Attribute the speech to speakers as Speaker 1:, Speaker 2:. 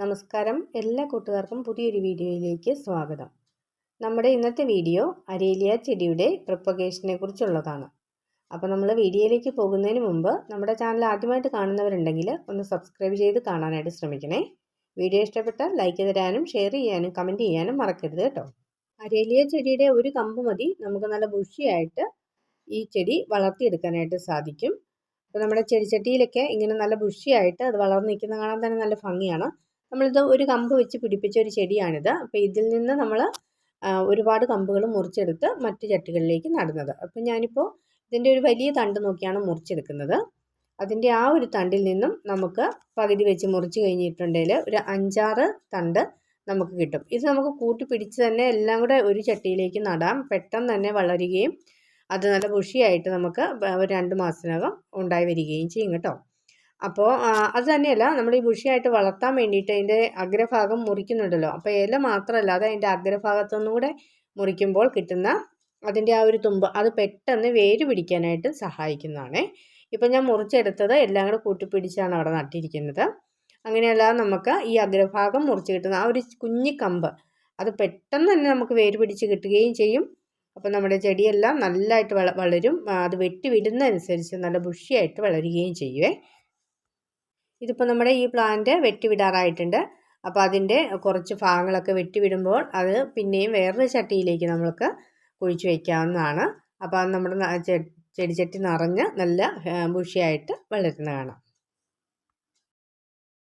Speaker 1: നമസ്കാരം. എല്ലാ കൂട്ടുകാർക്കും പുതിയൊരു വീഡിയോയിലേക്ക് സ്വാഗതം. നമ്മുടെ ഇന്നത്തെ വീഡിയോ അരേലിയ ചെടിയുടെ പ്രൊപ്പഗേഷനെ കുറിച്ചുള്ളതാണ്. അപ്പോൾ നമ്മൾ വീഡിയോയിലേക്ക് പോകുന്നതിന് മുമ്പ് നമ്മുടെ ചാനൽ ആദ്യമായിട്ട് കാണുന്നവരുണ്ടെങ്കിൽ ഒന്ന് സബ്സ്ക്രൈബ് ചെയ്ത് കാണാനായിട്ട് ശ്രമിക്കണേ. വീഡിയോ ഇഷ്ടപ്പെട്ടാൽ ലൈക്ക് തരാനും ഷെയർ ചെയ്യാനും കമന്റ് ചെയ്യാനും മറക്കരുത് കേട്ടോ. അരേലിയ ചെടിയുടെ ഒരു കമ്പ് മതി. നമുക്ക് നല്ല ബുഷിയായിട്ട് ഈ ചെടി വളർത്തിയെടുക്കാനായിട്ട് സാധിക്കും. അപ്പോൾ നമ്മുടെ ചെടിച്ചട്ടിയിലൊക്കെ ഇങ്ങനെ നല്ല ബുഷിയായിട്ട് അത് വളർന്നു നിൽക്കുന്ന കാണാൻ തന്നെ നല്ല ഭംഗിയാണ്. നമ്മളിത് ഒരു കമ്പ് വെച്ച് പിടിപ്പിച്ച ഒരു ചെടിയാണിത്. അപ്പോൾ ഇതിൽ നിന്ന് നമ്മൾ ഒരുപാട് കമ്പുകൾ മുറിച്ചെടുത്ത് മറ്റു ചട്ടികളിലേക്ക് നടുന്നത്. അപ്പോൾ ഞാനിപ്പോൾ ഇതിന്റെ ഒരു വലിയ തണ്ട് നോക്കിയാണ് മുറിച്ചെടുക്കുന്നത്. അതിന്റെ ആ ഒരു തണ്ടിൽ നിന്നും നമുക്ക് പകുതി വെച്ച് മുറിച്ച് കഴിഞ്ഞിട്ടുണ്ടെങ്കിൽ ഒരു അഞ്ചാറ് തണ്ട് നമുക്ക് കിട്ടും. ഇത് നമുക്ക് കൂട്ടി പിടിച്ച് തന്നെ എല്ലാം കൂടെ ഒരു ചട്ടിയിലേക്ക് നടാം. പെട്ടെന്ന് തന്നെ വളരുകയും അത് നല്ല ബുഷിയായിട്ട് നമുക്ക് ഒരു രണ്ട് മാസത്തിനകം ഉണ്ടായി വരികയും ചെയ്യും കേട്ടോ. അപ്പോൾ അത് തന്നെയല്ല നമ്മൾ ഈ ബുഷിയായിട്ട് വളർത്താൻ വേണ്ടിയിട്ട് അതിന്റെ അഗ്രഭാഗം മുറിക്കുന്നുണ്ടല്ലോ. അപ്പോൾ ഇല മാത്രമല്ല അത് അതിന്റെ അഗ്രഭാഗത്തുനിന്നും കൂടെ മുറിക്കുമ്പോൾ കിട്ടുന്ന അതിന്റെ ആ ഒരു തുമ്പ് അത് പെട്ടെന്ന് വേര് പിടിക്കാനായിട്ട് സഹായിക്കുന്നതാണ്. ഇപ്പം ഞാൻ മുറിച്ചെടുത്തത് എല്ലാം കൂടെ കൂട്ടിപ്പിടിച്ചാണ് അവിടെ നട്ടിരിക്കുന്നത്. അങ്ങനെയല്ലാതെ നമുക്ക് ഈ അഗ്രഭാഗം മുറിച്ച് കിട്ടുന്ന ആ ഒരു കുഞ്ഞിക്കമ്പ് അത് പെട്ടെന്ന് തന്നെ നമുക്ക് വേര് പിടിച്ച് കിട്ടുകയും ചെയ്യും. അപ്പോൾ നമ്മുടെ ചെടിയെല്ലാം നല്ലതായിട്ട് വള വളരും അത് വെട്ടി വിടുന്നതനുസരിച്ച് നല്ല ബുഷിയായിട്ട് വളരുകയും ചെയ്യുവേ. ഇതിപ്പോൾ നമ്മുടെ ഈ പ്ലാന്റ് വെട്ടിവിടാറായിട്ടുണ്ട്. അപ്പോൾ അതിന്റെ കുറച്ച് ഭാഗങ്ങളൊക്കെ വെട്ടിവിടുമ്പോൾ അത് പിന്നെയും വേറൊരു ചട്ടിയിലേക്ക് നമ്മൾക്ക് കുഴിച്ചു വയ്ക്കാവുന്നതാണ് അപ്പോൾ അത് നമ്മുടെ ചെടിച്ചട്ടി നിറഞ്ഞ് നല്ല ബുഷിയായിട്ട് വളരുന്നതാണ്.